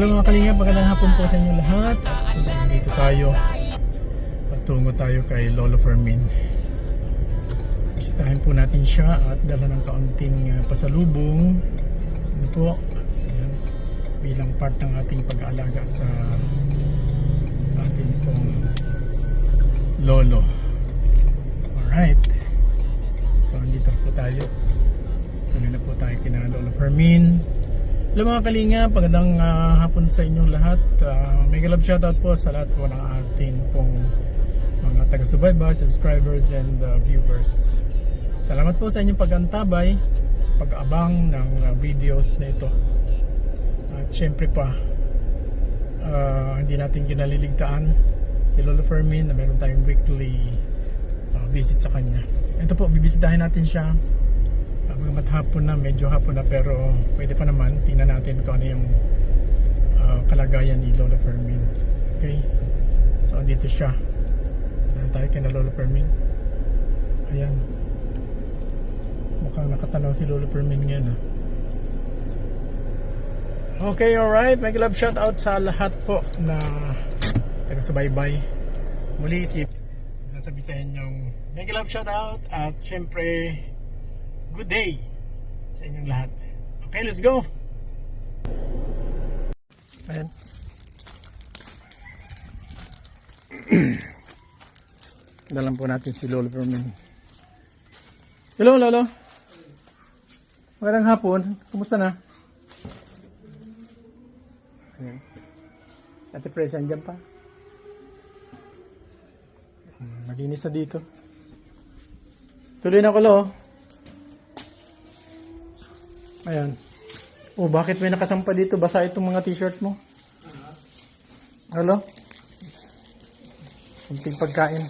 Hello mga kalinga, magandang hapon po sa inyo lahat. Dito tayo. Patungo tayo kay Lolo Fermin. Bisitahin po natin siya at dala ng kaunting uh, pasalubong. Ano po? Ayan. Bilang part ng ating pag-aalaga sa ating pong Lolo. Alright. So, andito po tayo. Tuloy na po tayo kina Lolo Fermin. Hello mga kalinga, pagandang ah, hapon sa inyong lahat. Uh, mega love shoutout po sa lahat po ng ating pong mga taga-subaybay, subscribers and uh, viewers. Salamat po sa inyong pag-antabay, sa pag-abang ng uh, videos na ito. At syempre pa, ah, hindi natin kinaliligtaan si Lolo Fermin na meron tayong weekly ah, visit sa kanya. Ito po, bibisitahin natin siya Bagamat hapon na, medyo hapon na pero pwede pa naman. Tingnan natin kung ano yung uh, kalagayan ni Lola Fermin. Okay? So, andito siya. Tingnan tayo kay Lola Fermin. Ayan. Mukhang nakatanaw si Lola Fermin ngayon. Ah. Okay, alright. May love shout out sa lahat po na taga-subaybay. Muli si sasabi sa inyong may love shout out at syempre good day sa inyong lahat. Okay, let's go! Ayan. Dalan po natin si Lolo Vermin. Hello, Lolo. Magandang hapon. Kumusta na? Ayan. Ate Presa, andyan pa. Hmm, Malinis na dito. Tuloy na ko, Lo. Ayan. Oh, bakit may nakasampa dito? Basa itong mga t-shirt mo. Hello? Kunting pagkain.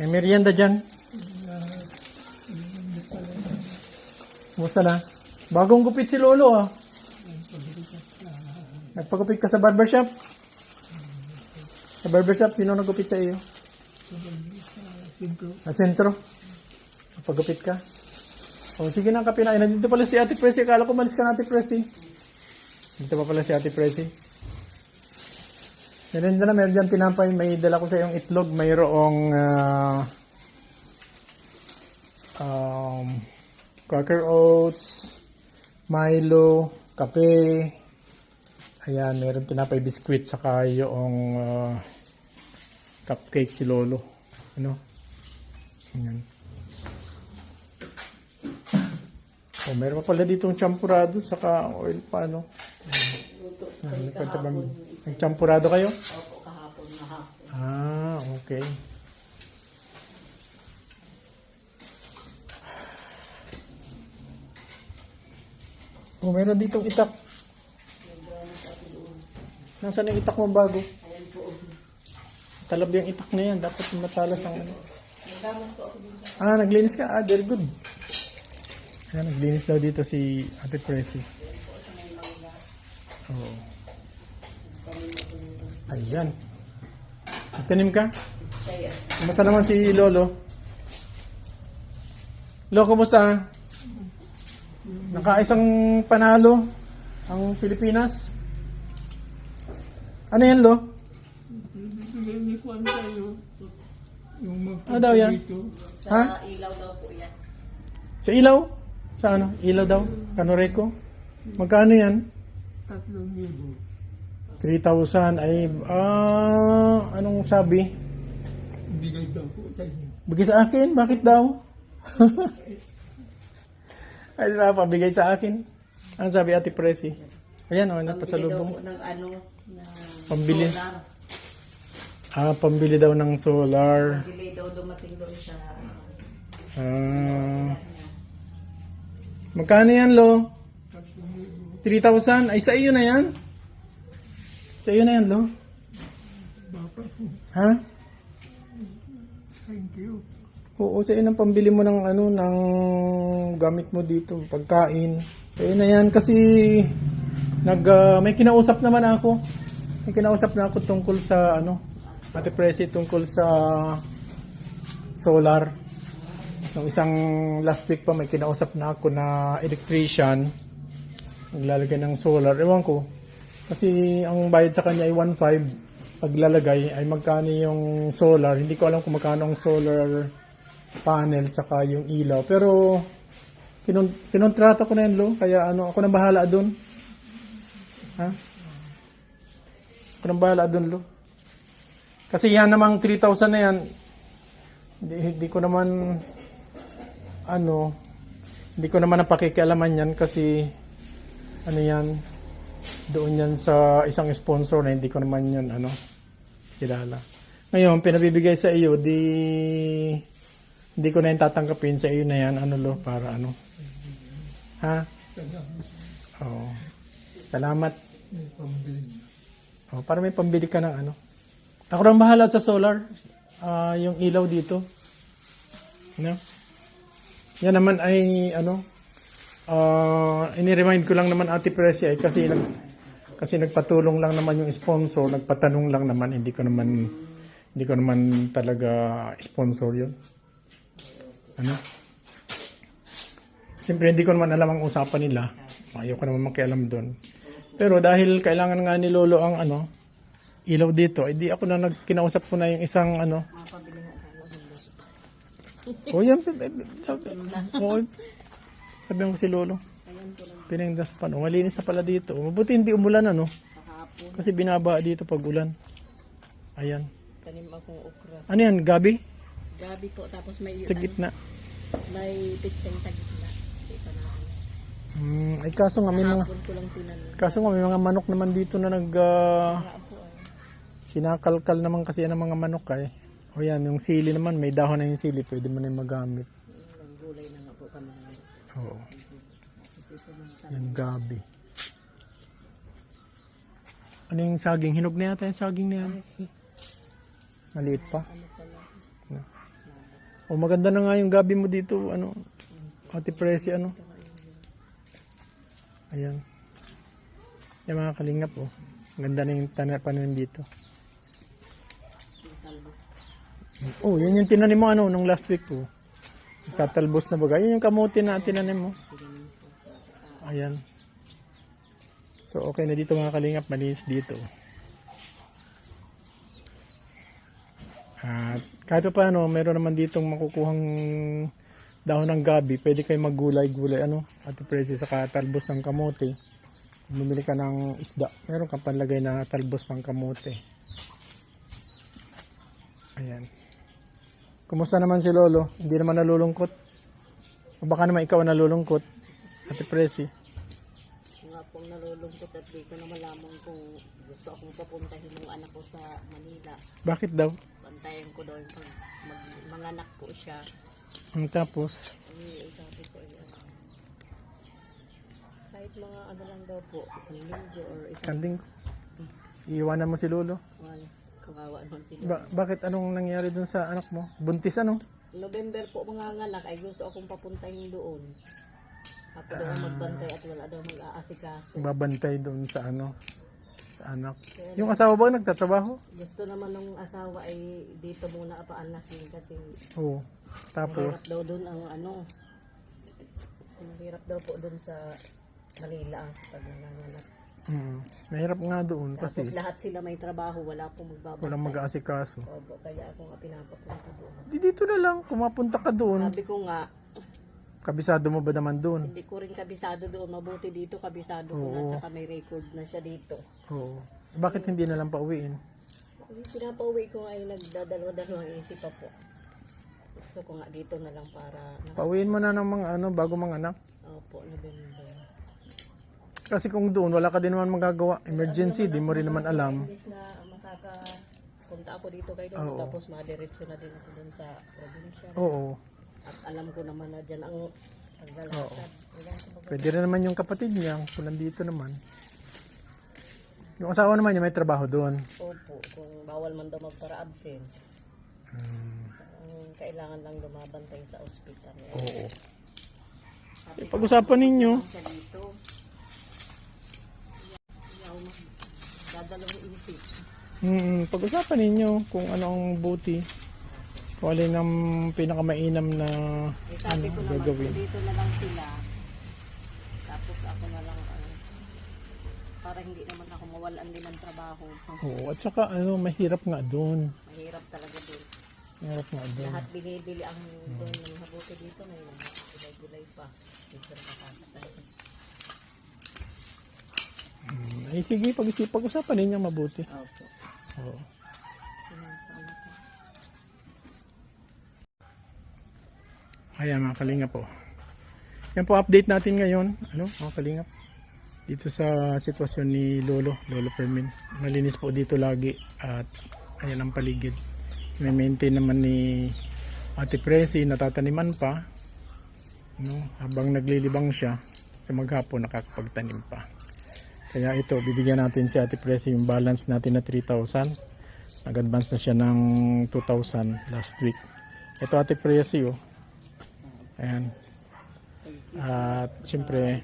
May merienda dyan. Kumusta na? Bagong gupit si Lolo ah. Nagpagupit ka sa barbershop? Sa barbershop, sino nagupit sa iyo? Sa sentro. Nagpagupit ka? O sige na kape na. Ay, Nandito pala si Ate Presi. Akala ko malis ka na Ate Presi. Dito pa pala si Ate Presi. Meron na meron dyan tinapay. May dala ko sa iyong itlog. Mayroong ah, um, Quaker Oats, Milo, kape. Ayan, meron tinapay biskwit saka yung ah, cupcake si Lolo. Ano? Ayan. Oh, meron pa pala ditong champurado saka oil pa, no? Ah, nagkatabang- Nagchampurado kayo? Opo, kahapon na hapon. Ah, okay. Oh, meron ditong itak. Nasaan yung itak mo bago? Ayan po. Talab yung itak na yan. Dapat matalas ang ano. Ako dito. Ah, naglinis ka. Ah, very good. Ayan, naglinis daw dito si Ate Presi. Oo. Ayan. Tanim ka? Yan. Kumusta naman si Lolo? Lolo, kumusta? Nakaisang panalo ang Pilipinas. Ano yan, Lo? Ano sa'yo. Yung magpunta Ano daw yan? dito. Sa Ha? ilaw daw po yan. Sa ilaw? Sa ano? Ilaw daw? Kanoreco? Magkano yan? Tatlong libo. 3,000 ay, ah, anong sabi? Bigay daw po sa inyo. Bigay sa akin? Bakit daw? ay, di ba, pabigay sa akin. Ang sabi Ate Presi? Ayan, o, Pambili daw napasalubong. po ng ano, na Pambili. solar. Ah, pambili daw ng solar. Pambili daw dumating doon sa Ah. Magkano yan, Lo? 3,000? Ay, sa iyo na yan? Sa iyo na yan, Lo? Ha? Thank you. Oo, sa iyo ng pambili mo ng ano, ng gamit mo dito, pagkain. Sa iyo na yan kasi nag, ah, may kinausap naman ako. May kinausap na ako tungkol sa ano, Ate Presi, tungkol sa solar. Nung isang last week pa may kinausap na ako na electrician. Naglalagay ng solar. Ewan ko. Kasi ang bayad sa kanya ay 1.5 paglalagay ay magkano yung solar. Hindi ko alam kung magkano ang solar panel tsaka yung ilaw. Pero kinon kinontrata ko na yun, Lo. Kaya ano, ako nang bahala doon. Ha? Ako nang bahala doon, Lo. Kasi yan namang 3,000 na yan. Hindi, hindi ko naman ano, hindi ko naman napakikialaman yan kasi ano yan, doon yan sa isang sponsor na hindi ko naman yun ano, kilala. Ngayon, pinabibigay sa iyo, di hindi ko na yung tatanggapin sa iyo na yan, ano lo, para ano. Ha? Oo. Salamat. Oh, para may pambili ka ng ano. Ako nang bahala sa solar. Ah, yung ilaw dito. No? Yan naman ay ano. Ah, ini-remind ko lang naman Ate Presi ay kasi nag kasi nagpatulong lang naman yung sponsor, nagpatanong lang naman, hindi ko naman hindi ko naman talaga sponsor 'yon. Ano? Siyempre hindi ko naman alam ang usapan nila. Ayoko naman makialam doon. Pero dahil kailangan nga ni Lolo ang ano, ilaw dito, edi ako na nagkinausap ko na yung isang ano. O yan, eh, Oo. Sabi ko si Lolo. Piningdas pa no. Malinis na pala dito. Mabuti hindi umulan ano. Kasi binaba dito pag ulan. Ayan. tanim akong okra. Ano yan? Gabi? Gabi po, tapos may, Sa gitna. may pitseng sa gitna. Hmm, ay kaso nga may mga kaso nga may mga manok naman dito na nag ay. kinakalkal naman kasi yan ang mga manok ay. O yan, yung sili naman, may dahon na yung sili, pwede mo na yung magamit. Ang gulay na nga po kami. Oo. Yung gabi. Ano yung saging? Hinog na yata yung saging na yan. Maliit pa. O maganda na nga yung gabi mo dito. Ano? Ate Presi, ano? Ayan. Yung mga kalingap, oh. Ganda na yung tanan dito. Oh, yun yung tinanim mo ano nung last week po. Tatalbos na baga. Yun yung kamuti na tinanim mo. Ayan. So okay na dito mga kalingap, malinis dito. At kahit pa paano, meron naman ditong makukuhang dahon ng gabi. Pwede kayo maggulay-gulay ano, at presyo sa talbos ng kamote. Bumili ka ng isda. Meron kang panlagay na talbos ng kamote. Ayan. Kumusta naman si Lolo? Hindi naman nalulungkot? O baka naman ikaw ang nalulungkot? Ate Presi. Nga pong nalulungkot at di ko na malaman kung gusto akong papuntahin ng anak ko sa Manila. Bakit daw? Bantayan ko daw yung pag mag, manganak po siya. Ang tapos, Ay, sabi ko, ay, ano, kahit mga ano lang daw po, isang linggo or isang sanding ko. Iiwanan mo si Lolo. buwan, kawawa naman sila. Ba- bakit anong nangyari dun sa anak mo? Buntis ano? November po mga nganak ay gusto akong papuntahin doon. Ako daw ang magbantay at wala daw mag-aasikaso. Babantay doon sa ano? Sa anak. Yung asawa ba nagtatrabaho? Gusto naman ng asawa ay dito muna paanasin kasi Oo. mahirap Tapos, daw doon ang ano. Mahirap daw po doon sa Manila ang pag nanganganak. Mm, mahirap nga doon Tapos kasi lahat sila may trabaho, wala pong magbabantay. walang mag-aasikaso. Opo, kaya ako nga pinapapunta doon. Di dito na lang, kumapunta ka doon. Sabi ko nga, Kabisado mo ba naman doon? hindi ko rin kabisado doon. Mabuti dito, kabisado ko na. Oo. Tsaka may record na siya dito. Oo. Bakit hindi na lang pauwiin? Yung Pinapauwi ko nga ay nagdadalawa-dalawang isip pa po. Gusto ko nga dito na lang para, Pauwiin mo na ng mga ano, bago mga anak. opo, November. Kasi kung doon, wala ka din naman magagawa. Emergency, di mo rin naman alam. Makakapunta ako dito kay Lolo, Oo. tapos madiretso na din ako doon sa probinsya. Oo. At alam ko naman na dyan ang mag- Pwede rin naman yung kapatid niya, kung nandito naman. Yung asawa naman niya may trabaho doon. Opo, kung bawal man daw magpara-absent. Hmm. Ang kailangan lang lumabantay sa ospital. Oo. Eh, pag-usapan ninyo. Siya dito. Ayaw mo. Dadalawang isip. Hmm, pag-usapan ninyo kung ano ang buti. Kung alin ang pinakamainam na Eh, sabi ko naman, gagawin. dito na lang sila. Tapos ako na lang, ano, para hindi naman ako mawalan din ng trabaho. Oo, at saka ano, mahirap nga doon. Mahirap talaga din. Mahirap nga doon. Lahat binibili ang doon ng habuti dito ngayon. Gulay-gulay pa. Dito nakakatay. Hmm, Ay sige, pag-isip, pag-usapan ninyo mabuti. Opo. Oo. Ayan mga kalinga po. Yan po update natin ngayon. Ano mga kalingap? Dito sa sitwasyon ni Lolo, Lolo Fermin. Malinis po dito lagi at ayan ang paligid. May maintain naman ni Ate Presi, natataniman pa. No, habang naglilibang siya, sa maghapon nakakapagtanim pa. Kaya ito, bibigyan natin si Ate Presi yung balance natin na 3,000. Nag-advance na siya ng 2,000 last week. Ito Ate Presi oh. Ayan. At siyempre,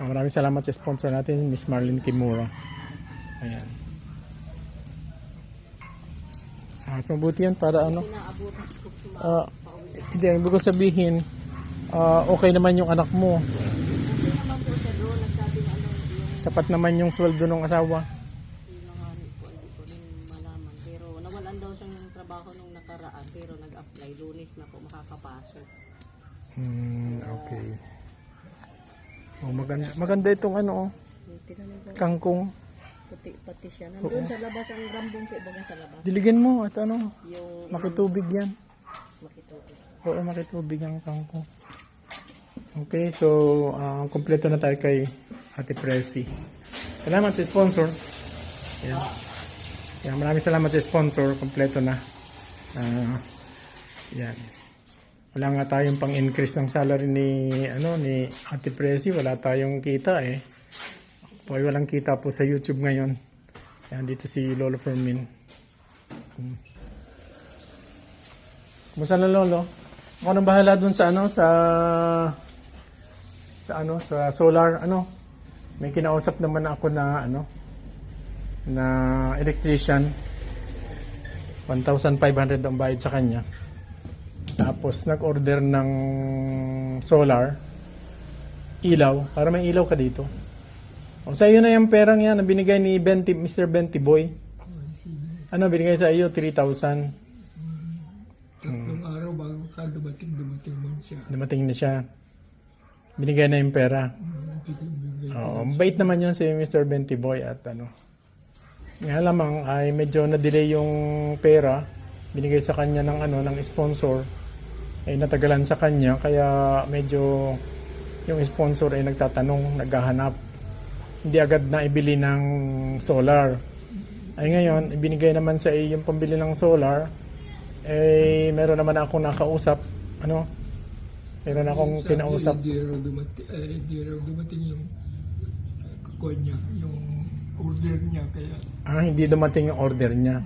ah, maraming salamat sa sponsor natin, Miss Marlene Kimura. Ayan. At mabuti yan para ano, ah, hindi, ang ibig sabihin, ah, okay naman yung anak mo. Hindi naman po siya doon. Nagsabi na ano yung Sapat naman yung sweldo ng asawa. Pinangari ko, hindi ko rin malaman. Pero nawalan daw siyang trabaho nung nakaraan. Pero nag-apply, lunis na po makakapasok. Hmm, okay. Oh, maganda, maganda itong ano, oh, Tinanin ko, kangkong. puti pati siya. Nandun sa labas ang rambong po, baga sa labas. Diligan mo at ano, Yung makitubig yan. makituto. Oo, makitubig ang kangkong. Okay, so ah, kompleto na tayo kay Ate Presi. Salamat sa sponsor. Yan. Yan, maraming salamat sa sponsor. Kompleto na. Ah, yan. Wala nga tayong pang-increase ng salary ni ano ni Ate Presi. Wala tayong kita eh. Po, walang kita po sa YouTube ngayon. Yan, dito si Lolo Fermin. Hmm. Kumusta na Lolo? Ako nang bahala dun sa ano sa sa ano sa solar ano. May kinausap naman ako na ano na electrician 1,500 ang bayad sa kanya. Tapos nag-order ng solar ilaw para may ilaw ka dito. O sa iyo na yung perang yan na binigay ni Benti, Mr. Benti Boy. Ano binigay sa iyo 3,000. Tatlong araw bago ka dumating, dumating man siya. Dumating na siya. Binigay na yung pera. Oo, mabait naman yun si Mr. Benti Boy at ano. Nga lamang ay medyo na-delay yung pera. Binigay sa kanya ng ano ng sponsor. Ay natagalan sa kanya kaya medyo yung sponsor ay nagtatanong, naghahanap. Hindi agad na ibili ng solar. Ay ngayon, ibinigay naman sa iyo yung pambili ng solar. Eh, meron naman akong nakausap. Ano? Meron akong kinausap. Hindi raw dumating, eh, hindi raw dumating yung uh, kukuha niya, yung order niya. Kaya, Ah, hindi dumating yung order niya.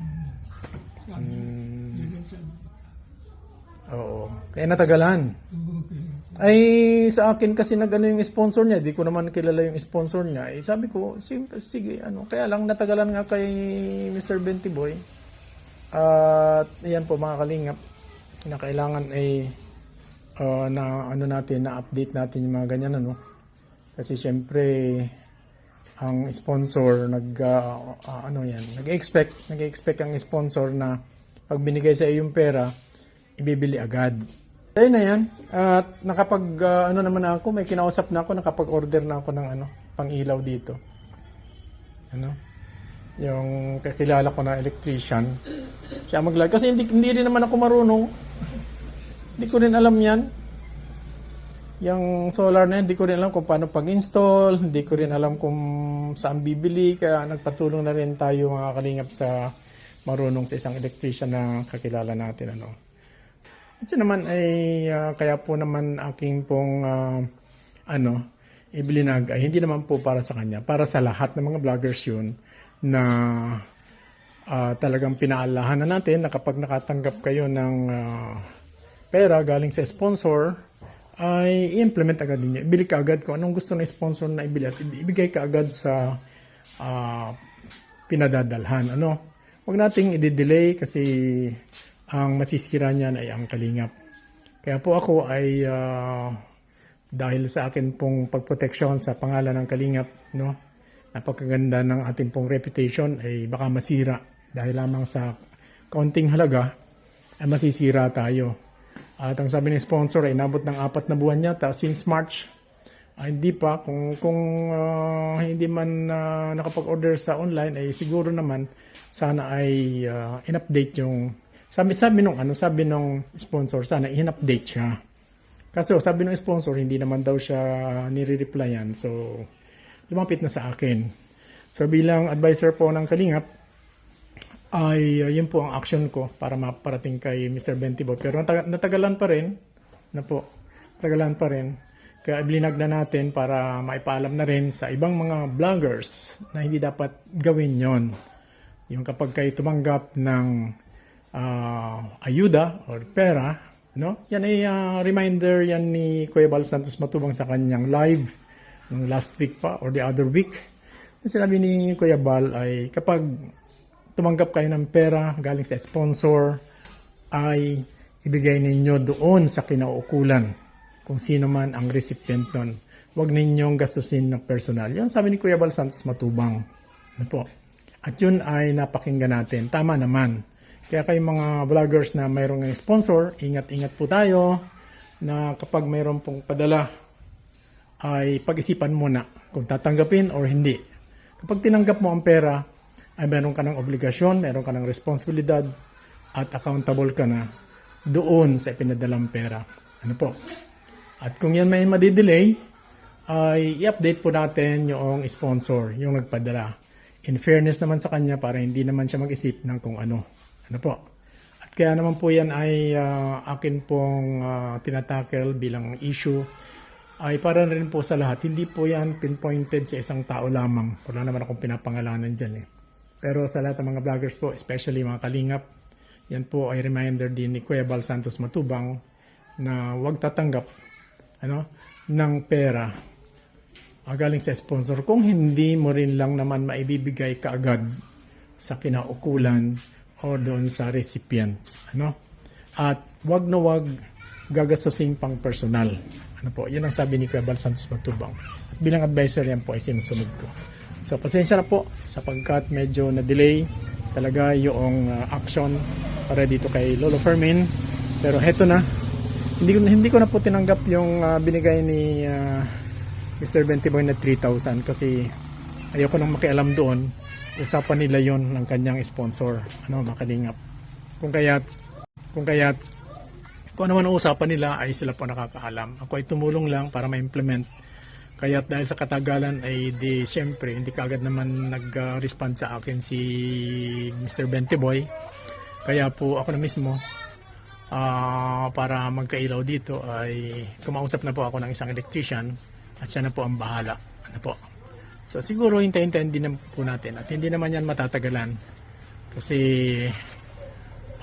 sabi, Hmm. yun ang sabi. Oo. Kaya natagalan. Okay. Ay, sa akin kasi nagano yung sponsor niya. Di ko naman kilala yung sponsor niya. Eh, sabi ko, simple, sige, ano. Kaya lang natagalan nga kay Mr. Benti Boy. At, yan po mga kalingap. Na kailangan ay ah, na ano natin, na update natin yung mga ganyan, ano. Kasi syempre, ang sponsor nag ah, ah, ano yan, nag-expect, nag-expect ang sponsor na pag binigay sa iyo yung pera, ibibili agad. Ayun na yan. At nakapag ah, ano naman ako, may kinausap na ako, nakapag-order na ako ng ano, pang-ilaw dito. Ano? Yung kakilala ko na electrician. Siya maglag kasi hindi hindi rin naman ako marunong. Hindi ko rin alam 'yan. Yung solar na hindi ko rin alam kung paano pag-install, hindi ko rin alam kung saan bibili, kaya nagpatulong na rin tayo mga kalingap sa marunong sa isang electrician na kakilala natin. Ano. At naman ay ah, kaya po naman aking pong ah, ano, ibilinag ay hindi naman po para sa kanya, para sa lahat ng mga vloggers yun na ah, talagang pinaalahan na natin na kapag nakatanggap kayo ng ah, pera galing sa sponsor ay i-implement agad ninyo. Ibili ka agad kung anong gusto ng sponsor na ibili at ibigay ka agad sa ah, pinadadalhan. Ano? Huwag nating i-delay kasi ang masisira niyan ay ang kalingap. Kaya po ako ay ah, dahil sa akin pong pagproteksyon sa pangalan ng kalingap, no? napakaganda ng ating pong reputation ay baka masira dahil lamang sa kaunting halaga ay masisira tayo. At ang sabi ng sponsor ay inabot ng apat na buwan yata since March. Ah, hindi pa kung kung ah, hindi man ah, nakapag-order sa online ay siguro naman sana ay ah, in-update yung sabi sabi nung ano sabi nung sponsor sana in-update siya. Kaso sabi ng sponsor hindi naman daw siya nire-replyan so lumapit na sa akin. So bilang advisor po ng Kalingap ay uh, yun po ang action ko para maparating kay Mr. Bentibo. Pero natag- natagalan pa rin na po. Natagalan pa rin. Kaya blinag na natin para maipaalam na rin sa ibang mga vloggers na hindi dapat gawin yon. Yung kapag kayo tumanggap ng ah, ayuda or pera, no? Yan ay ah, reminder yan ni Kuya Bal Santos Matubang sa kanyang live nung last week pa or the other week. Sinabi ni Kuya Bal ay kapag tumanggap kayo ng pera galing sa sponsor ay ibigay ninyo doon sa kinauukulan kung sino man ang recipient nun. Huwag ninyong gastusin ng personal. Yan sabi ni Kuya Bal Santos Matubang. Ano po? At yun ay napakinggan natin. Tama naman. Kaya kayo mga vloggers na mayroong sponsor, ingat-ingat po tayo na kapag mayroon pong padala ay pag-isipan muna kung tatanggapin or hindi. Kapag tinanggap mo ang pera, ay meron ka ng obligasyon, meron ka ng responsibilidad, at accountable ka na doon sa ipinadalang pera. Ano po? At kung yan may madidelay, ay i-update po natin yung sponsor, yung nagpadala. In fairness naman sa kanya para hindi naman siya mag-isip ng kung ano. Ano po? At kaya naman po yan ay ah, akin pong ah, tinatakel bilang issue ay para rin po sa lahat. Hindi po yan pinpointed sa isang tao lamang. Wala naman akong pinapangalanan dyan eh. Pero sa lahat ng mga vloggers po, especially mga kalingap, yan po ay reminder din ni Kuya Bal Santos Matubang na huwag tatanggap ano, ng pera galing sa sponsor kung hindi mo rin lang naman maibibigay kaagad sa kinaukulan o doon sa recipient. Ano? At wag na wag gagastusin pang personal. Ano po, yun ang sabi ni Kuya Bal Santos Matubang. At bilang advisor yan po ay sinusunod ko. So pasensya na po sapagkat medyo na-delay talaga yung uh, action para dito kay Lolo Fermin. Pero heto na. Hindi ko hindi ko na po tinanggap yung uh, binigay ni uh, Mr. Bentiboy na 3,000 kasi ayoko nang makialam doon. Usapan nila yon ng kanyang sponsor, ano, makalingap. Kung kaya't kung kaya't kung ano man ang usapan nila ay sila po nakakaalam. Ako ay tumulong lang para ma-implement. Kaya dahil sa katagalan ay di siyempre hindi kaagad naman nag-respond sa akin si Mr. Bentiboy. Kaya po ako na mismo ah, para magkailaw dito ay kumausap na po ako ng isang electrician at siya na po ang bahala. Ano po? So siguro hintayin-hintayin din po natin at hindi naman yan matatagalan kasi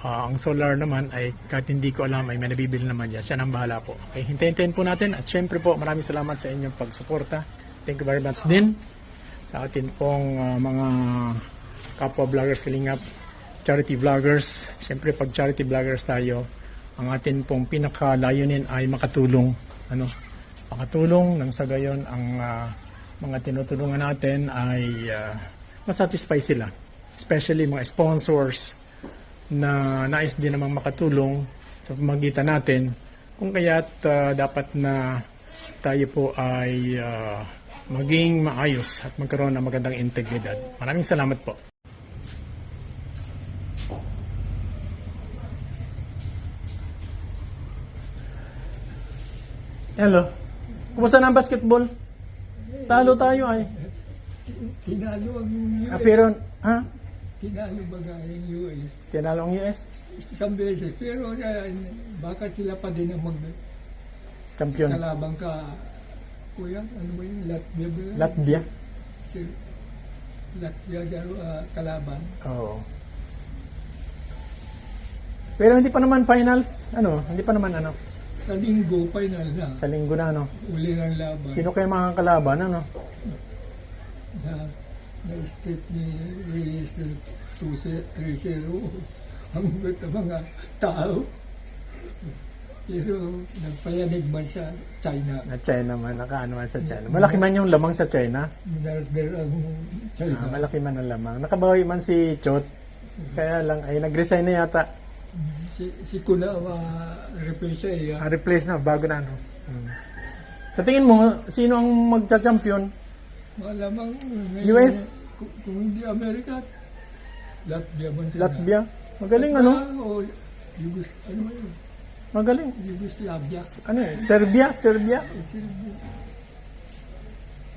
Ah, ang solar naman ay kahit hindi ko alam ay may nabibili naman yan. Siya nang bahala po. Okay, hintayin-hintayin po natin at syempre po maraming salamat sa inyong pagsuporta. Thank you very much din sa atin pong ah, mga kapwa vloggers kalingap, charity vloggers. Syempre pag charity vloggers tayo, ang atin pong pinakalayunin ay makatulong. Ano? Makatulong nang sa gayon ang ah, mga tinutulungan natin ay ah, masatisfy sila. Especially mga sponsors, na nais din namang makatulong sa pamagitan natin kung kaya't ah, dapat na tayo po ay ah, maging maayos at magkaroon ng magandang integridad. Maraming salamat po. Hello. Kumusta na ang basketball? Talo tayo ay. Tinalo ang. Ah, pero, ha? Tinalo baga yung US. Tinalo ang US? Isang beses. Pero uh, baka sila pa din ang Kampiyon. magkalabang ka. Kuya, ano ba yun? Latvia ba yun? Latvia? Si Latvia uh, kalaban. Oo. Pero hindi pa naman finals, ano, hindi pa naman ano, Sa linggo, final na. sa linggo na ano. Uli ng laban. Sino kayo mga kalaban, ano? na na-state ni Reyes ng 2-0 ang mga tao. Pero nagpayanig man sa China. Na China man, nakaano man sa China. Malaki man yung lamang sa China. Minarder ang China. Ah, malaki man ang lamang. Nakabawi man si Chot. Kaya lang, ay nag-resign na yata. Si, si Kuna ma-replace siya. Ah, replace na, bago na ano. Hmm. Sa tingin mo, sino ang magcha-champion? Malamang US? Kung, kung hindi Amerika, Latvia man sila. Latvia? Magaling ano? O Yugos, ano yun? Magaling. Yugoslavia. Ano eh? Serbia? Serbia? Eh, Serbia.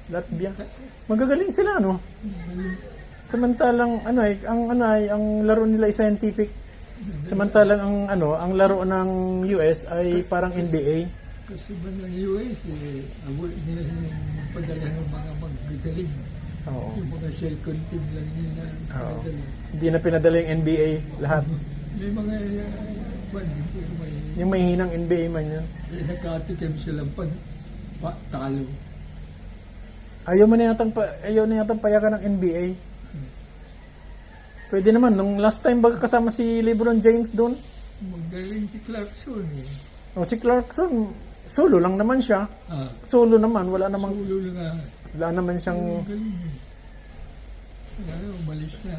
Latvia? Magagaling sila, no? Samantalang, ano eh, ang, ano ay, ang laro nila ay scientific. Samantalang ang, ano, ang laro ng US ay parang NBA. Kasi ba ng US, eh, avoid nila yung padala ng mga magagaling. Oo. Yung mga second team lang nila. Oo. Hindi na pinadala yung NBA lahat. May mga, uh, pero may, Yung may hinang NBA man yun. may nakatikim silang pag pa, talo. Ayaw mo na yatang, pa, ayaw na yatang payagan ng NBA. Pwede naman, nung last time baga kasama si LeBron James doon, Magaling si Clarkson eh. o si Clarkson, solo lang naman siya. Ah, Solo naman, wala namang, ulo na nga. wala naman siyang, Magaling eh. Ano, umalis na.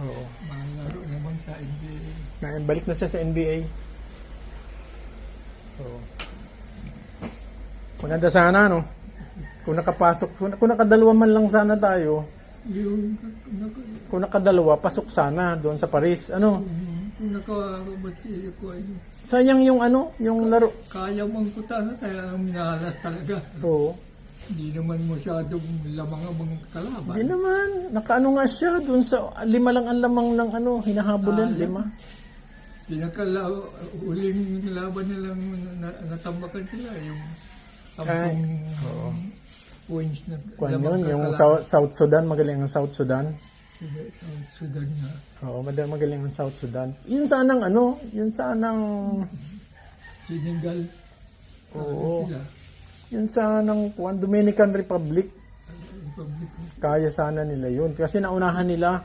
oo. Mga laro naman sa NBA. Na, balik na siya sa NBA. So, maganda sana, no? Kung nakapasok, kung, kung nakadalawa man lang sana tayo, Yung, naka, kung nakadalawa, pasok sana doon sa Paris. Ano? kung nakabati ko ay Sayang yung ano, yung laro. kaya mong kutana kaya minalas talaga. Oo. Hindi naman masyadong lamang ang mga kalaban. Hindi naman. Nakaano nga siya doon sa lima lang ang lamang ng ano, hinahabol Sayang. lima. Pinakala, uling laban nilang na, natambakan sila, yung Ay, sampung oo. points na lamang yun, yung kakalaban. South, South Sudan, magaling ang South Sudan. South Sudan nga. Oo, madal magaling ang South Sudan. Yun sanang ano, yun sanang Senegal. Oo. Sila. yun sanang kuan Dominican Republic. Republic. Kaya sana nila yun. Kasi naunahan nila,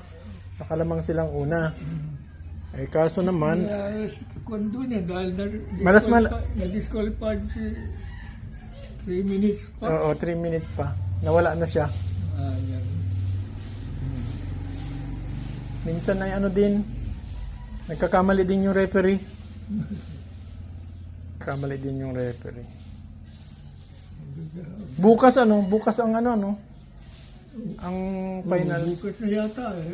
nakalamang silang una. Eh kaso naman, kung doon eh, dahil na, Malas mal- na-disqualified si 3 minutes pa. oo, 3 minutes pa. Nawala na siya. Ah, yan. Minsan ay ano din, nagkakamali din yung referee. Kamali din yung referee. Bukas ano, bukas ang ano no? Ang final Bukas na yata eh.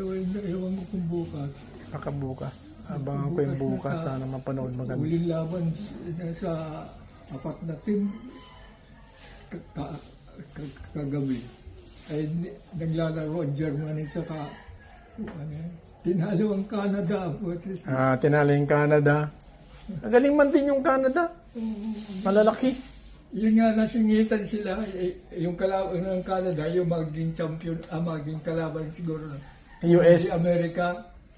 Ewan, ko kung bukas. kakabukas. Abangan ko yung bukas sana mapanood maganda. Huling laban sa apat na team ka- ka- ka- kagabi. Ay naglalaro ang Germany sa ka, ano, tinalo ang Canada. Ah, tinalo yung Canada. Magaling man din yung Canada. Malalaki. yun nga nasingitan sila, eh, yung kalaban ng Canada, yung maging champion, ah, maging kalaban siguro. US. Di Amerika,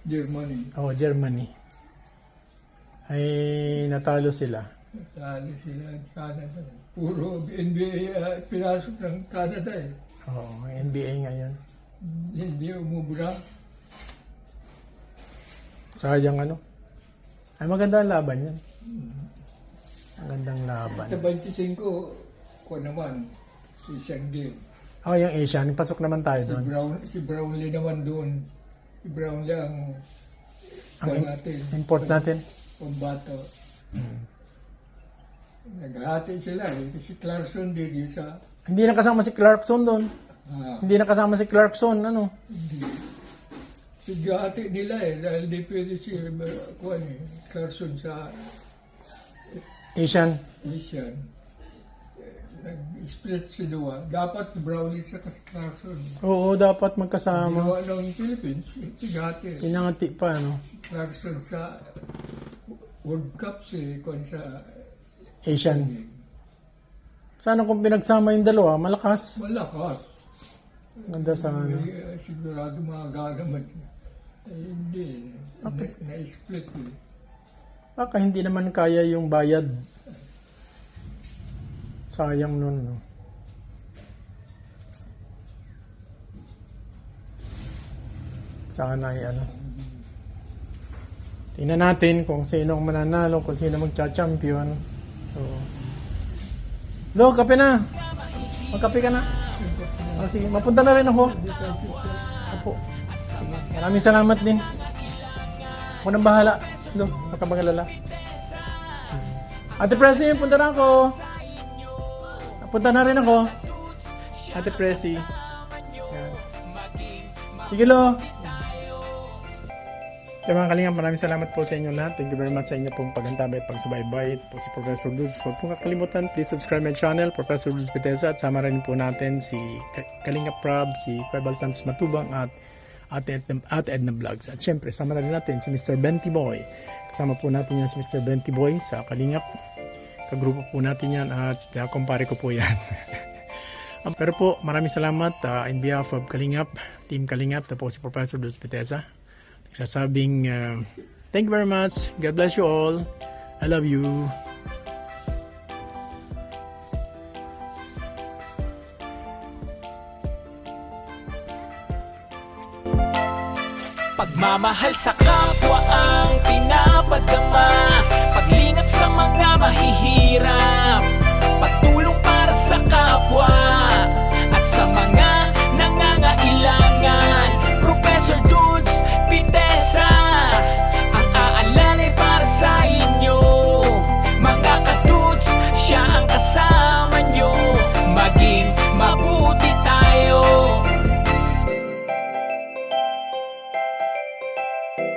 Germany. Oh, Germany. Ay natalo sila. Talo sila ng Canada. Puro NBA ah, pinasok ng Canada eh. Oo, NBA ngayon. Hindi umubra. Sayang ano. Ay maganda ang laban yan. Magandang laban. Sa 25, ko naman, si Shanghai. Oh, yung Asian, pasok naman tayo Si, doon. Brown, si Brownlee naman doon. Si Brownlee ang Ang ang im- natin, Import natin. pambato. Naghahati sila eh. Si Clarkson din yung sa Hindi na kasama si Clarkson doon. ah, Hindi na kasama si Clarkson, ano? Sighati nila eh. Dahil di pwede si uh, kuwan eh, Clarkson sa Asian. Asian. Eh, Nag-split si Dua. Dapat Brownlee sa Clarkson. Oo, dapat magkasama. Ginawa ng Philippines, sighati. Pinangati pa, ano? Clarkson sa World Cup si Kwan sa Asian. Sana kung pinagsama yung dalawa, malakas. malakas. Ganda sana. Uh, sigurado magagaman. Eh, hindi. Na, na-split eh. Baka hindi naman kaya yung bayad. Sayang nun, no? Sana ay ano. Tingnan natin kung sino ang mananalo, kung sino magcha-champion. Oo. Lo, kape na. Magkape ka na. Oh, sige, mapunta na rin ako. Opo. Maraming salamat din. Ako nang bahala. Lo, magkabagalala. Ate Presi, punta na ako. Punta na rin ako. Ate Presi. Sige, Lo. Kaya mga kalingap, maraming salamat po sa inyo lahat. Thank you very much sa inyo pong pagantabay at pagsubaybay. Po si Professor Dudes. Huwag po kakalimutan, please subscribe my channel, Professor Dudes Petesa. At sama rin po natin si Ka- Kalingap Prab, si Kuebal Santos Matubang at Ate Edna, Ate Edna Vlogs. At syempre, sama rin natin si Mr. Benty Boy. Kasama po natin yan si Mr. Benty Boy sa Kalingap. Kagrupo po natin yan at uh, kumpare ko po yan. Um, Pero po, maraming salamat uh, in behalf of Kalingap, Team Kalingap, na po si Professor Dulce Petesa. Nagsasabing, uh, thank you very much. God bless you all. I love you. Pagmamahal sa kapwa ang pinapagkama Paglingat sa mga mahihirap. Pagtulong para sa kapwa. At sa mga nangangailangan. Professor Dudes Pitesa Ang aalalay para sa'yo